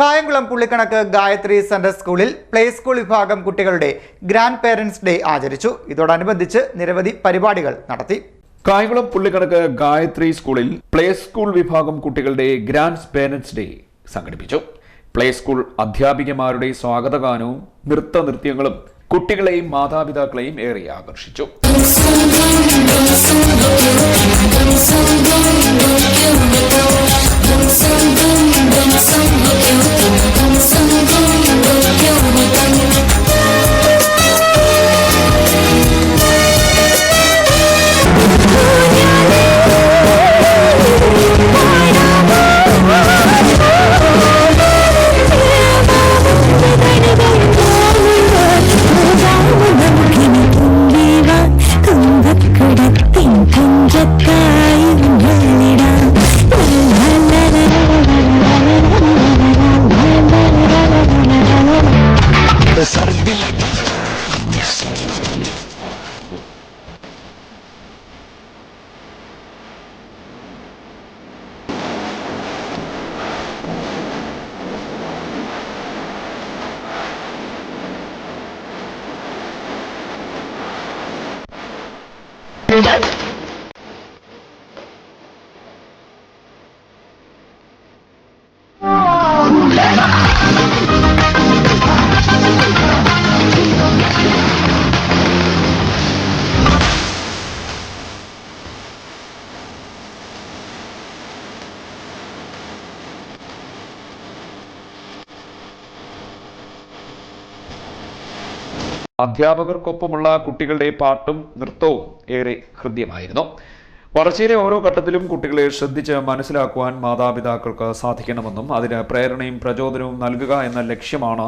കായംകുളം പുള്ളിക്കണക്ക് Gayathri central സ്കൂളിൽ play school വിഭാഗം കുട്ടികളുടെ ഗ്രാൻഡ് പേരൻസ് ഡേ ആചരിച്ചു. ഇതോടനുബന്ധിച്ച് നിരവധി പരിപാടികൾ നടത്തി. കായംകുളം പുള്ളിക്കണക്ക് ഗായത്രി സ്കൂളിൽ പ്ലേ സ്കൂൾ വിഭാഗം കുട്ടികളുടെ ഗ്രാൻഡ് പേരൻസ് ഡേ സംഘടിപ്പിച്ചു. പ്ലേ സ്കൂൾ അധ്യാപികമാരുടെ സ്വാഗതഗാനവും നൃത്ത നൃത്യങ്ങളും കുട്ടികളെയും മാതാപിതാക്കളെയും ഏറെ ആകർഷിച്ചു. കഞ്ചക്കായി ഞങ്ങളിടാം അധ്യാപകർക്കൊപ്പമുള്ള കുട്ടികളുടെ പാട്ടും നൃത്തവും ഏറെ ഹൃദ്യമായിരുന്നു. വളർച്ചയിലെ ഓരോ ഘട്ടത്തിലും കുട്ടികളെ ശ്രദ്ധിച്ച് മനസ്സിലാക്കുവാൻ മാതാപിതാക്കൾക്ക് സാധിക്കണമെന്നും അതിന് പ്രേരണയും പ്രചോദനവും നൽകുക എന്ന ലക്ഷ്യമാണ്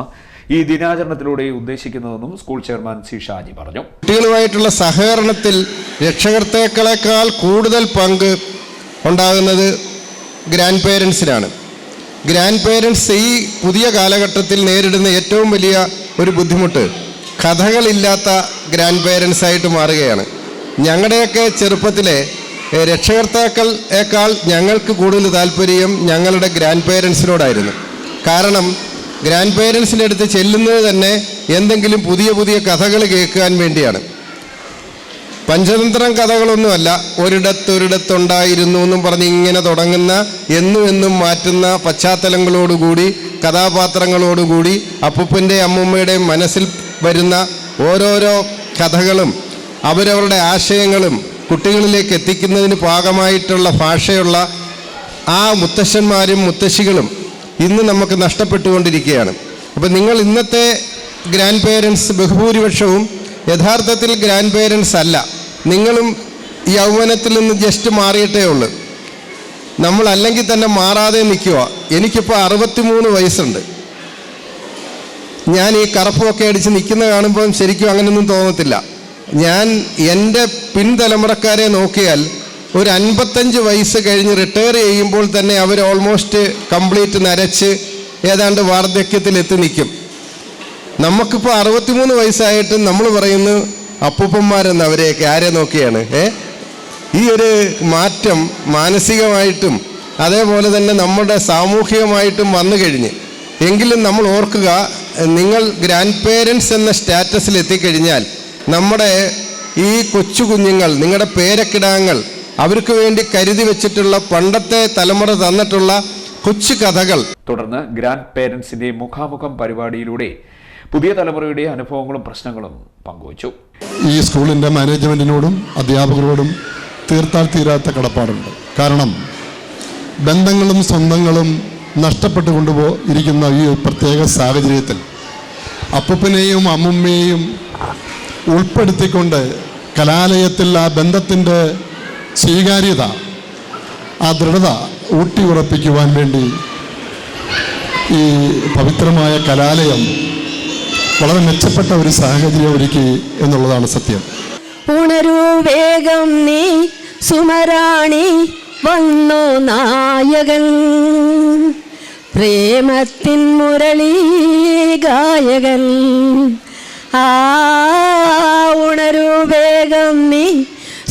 ഈ ദിനാചരണത്തിലൂടെ ഉദ്ദേശിക്കുന്നതെന്നും സ്കൂൾ ചെയർമാൻ സി ഷാജി പറഞ്ഞു. കുട്ടികളുമായിട്ടുള്ള സഹകരണത്തിൽ രക്ഷകർത്താക്കളെക്കാൾ കൂടുതൽ പങ്ക് ഉണ്ടാകുന്നത് ഗ്രാൻഡ് പേരൻസിനാണ് ഗ്രാൻഡ് പേരൻസ് ഈ പുതിയ കാലഘട്ടത്തിൽ നേരിടുന്ന ഏറ്റവും വലിയ ഒരു ബുദ്ധിമുട്ട് കഥകളില്ലാത്ത ഗ്രാൻഡ് പേരൻസ് ആയിട്ട് മാറുകയാണ്. ഞങ്ങളുടെയൊക്കെ ചെറുപ്പത്തിലെ രക്ഷകർത്താക്കളേക്കാൾ ഞങ്ങൾക്ക് കൂടുതൽ താല്പര്യം ഞങ്ങളുടെ ഗ്രാൻഡ് പേരൻസിനോടായിരുന്നു കാരണം ഗ്രാൻഡ് പേരൻസിന്റെ അടുത്ത് ചെല്ലുന്നത് തന്നെ എന്തെങ്കിലും പുതിയ പുതിയ കഥകൾ കേൾക്കാൻ വേണ്ടിയാണ്. പഞ്ചതന്ത്രം കഥകളൊന്നുമല്ല ഒരിടത്തൊരിടത്തുണ്ടായിരുന്നു എന്നും പറഞ്ഞ് ഇങ്ങനെ തുടങ്ങുന്ന എന്നും എന്നും മാറ്റുന്ന പശ്ചാത്തലങ്ങളോടുകൂടി കഥാപാത്രങ്ങളോടുകൂടി അപ്പൂപ്പന്റെ അമ്മൂമ്മയുടെയും മനസ്സിൽ വരുന്ന ഓരോരോ കഥകളും അവരവരുടെ ആശയങ്ങളും കുട്ടികളിലേക്ക് എത്തിക്കുന്നതിന് പാകമായിട്ടുള്ള ഭാഷയുള്ള ആ മുത്തശ്ശന്മാരും മുത്തശ്ശികളും ഇന്ന് നമുക്ക് നഷ്ടപ്പെട്ടുകൊണ്ടിരിക്കുകയാണ്. അപ്പം നിങ്ങൾ ഇന്നത്തെ ഗ്രാൻഡ് പേരൻസ് ബഹുഭൂരിപക്ഷവും യഥാർത്ഥത്തിൽ ഗ്രാൻഡ് പേരൻസ് അല്ല. നിങ്ങളും യൗവനത്തിൽ നിന്ന് ജസ്റ്റ് മാറിയിട്ടേ ഉള്ളൂ. നമ്മൾ അല്ലെങ്കിൽ തന്നെ മാറാതെ നിൽക്കുക. എനിക്കിപ്പോൾ അറുപത്തിമൂന്ന് വയസ്സുണ്ട്. ഞാൻ ഈ കറുപ്പൊക്കെ അടിച്ച് നിൽക്കുന്ന കാണുമ്പോൾ ശരിക്കും അങ്ങനെയൊന്നും തോന്നത്തില്ല. ഞാൻ എന്റെ പിൻതലമുറക്കാരെ നോക്കിയാൽ ഒരു അൻപത്തഞ്ച് വയസ്സ് കഴിഞ്ഞ് റിട്ടയർ ചെയ്യുമ്പോൾ തന്നെ അവർ ഓൾമോസ്റ്റ് കംപ്ലീറ്റ് നരച്ച് ഏതാണ്ട് വാർദ്ധക്യത്തിൽ എത്തി നിൽക്കും. നമുക്കിപ്പോൾ അറുപത്തിമൂന്ന് വയസ്സായിട്ട് നമ്മൾ പറയുന്നു അപ്പൂപ്പന്മാരെന്ന് അവരെയൊക്കെ ആരെ നോക്കിയാണ് ഏ? ഈ ഒരു മാറ്റം മാനസികമായിട്ടും അതേപോലെ തന്നെ നമ്മുടെ സാമൂഹികമായിട്ടും വന്നു കഴിഞ്ഞ്. എങ്കിലും നമ്മൾ ഓർക്കുക നിങ്ങൾ ഗ്രാൻഡ് പേരൻസ് എന്ന സ്റ്റാറ്റസിൽ എത്തിക്കഴിഞ്ഞാൽ നമ്മുടെ ഈ കൊച്ചു കുഞ്ഞുങ്ങൾ നിങ്ങളുടെ പേരക്കിടാങ്ങൾ അവർക്ക് വേണ്ടി കരുതി വെച്ചിട്ടുള്ള പണ്ടത്തെ തലമുറ തന്നിട്ടുള്ള കൊച്ചു കഥകൾ. തുടർന്ന് ഗ്രാൻഡ് പേരൻസിന്റെ മുഖാമുഖം പരിപാടിയിലൂടെ പുതിയ തലമുറയുടെ അനുഭവങ്ങളും പ്രശ്നങ്ങളും പങ്കുവച്ചു. ഈ സ്കൂളിന്റെ മാനേജ്മെന്റിനോടും അധ്യാപകരോടും തീർത്താൽ തീരാത്ത കടപ്പാടുണ്ട്. കാരണം ബന്ധങ്ങളും സ്വന്തങ്ങളും നഷ്ടപ്പെട്ടു കൊണ്ടുപോ ഇരിക്കുന്ന ഈ പ്രത്യേക സാഹചര്യത്തിൽ അപ്പൂപ്പനെയും അമ്മുമ്മയെയും ഉൾപ്പെടുത്തിക്കൊണ്ട് കലാലയത്തിൽ ആ ബന്ധത്തിന്റെ സ്വീകാര്യത ആ ദൃഢത ഊട്ടി ഉറപ്പിക്കുവാൻ വേണ്ടി ഈ പവിത്രമായ കലാലയം വളരെ മെച്ചപ്പെട്ട ഒരു സാഹചര്യം ഒരുക്കി എന്നുള്ളതാണ് സത്യം. ഉണരൂ വേഗം നീ സുമരാണി വന്നു നായകൻ. പ്രേമത്തിൻ മുരളി ഗായകൻ. ആ ഉണരൂ വേഗം നീ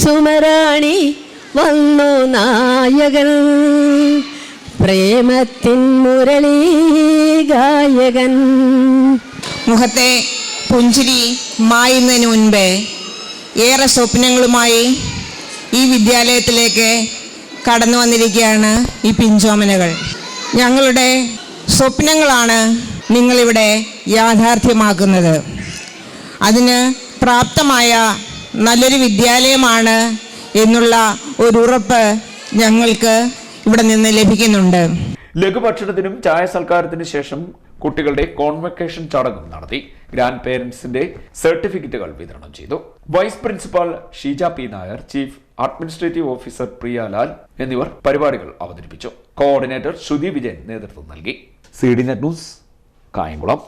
സുമരാണി വന്നു നായകൻ. പ്രേമത്തിൻ മുരളി ഗായകൻ. മുഖത്തെ പുഞ്ചിരി മായുന്നതിന് മുൻപേ ഏറെ സ്വപ്നങ്ങളുമായി ഈ വിദ്യാലയത്തിലേക്ക് കടന്നു വന്നിരിക്കുകയാണ് ഈ പിഞ്ചോമനകൾ. ഞങ്ങളുടെ സ്വപ്നങ്ങളാണ് നിങ്ങളിവിടെ യാഥാർത്ഥ്യമാക്കുന്നത്. അതിന് പ്രാപ്തമായ നല്ലൊരു വിദ്യാലയമാണ് എന്നുള്ള ഒരു ഉറപ്പ് ഞങ്ങൾക്ക് ഇവിടെ നിന്ന് ലഭിക്കുന്നുണ്ട്. ലഘുഭക്ഷണത്തിനും ചായ സൽക്കാരത്തിനു ശേഷം കുട്ടികളുടെ കോൺവെക്കേഷൻ ചടങ്ങും നടത്തി ഗ്രാൻഡ് പേരൻസിന്റെ സർട്ടിഫിക്കറ്റുകൾ വിതരണം ചെയ്തു. Vice principal Sheeja P Nair chief administrative officer Priyalal എന്നിവർ പരിപാടികൾ അവതരിപ്പിച്ചു. കോർഡിനേറ്റർ ശ്രുതി വിജയൻ നേതൃത്വം നൽകി. C D net news Kayamkulam.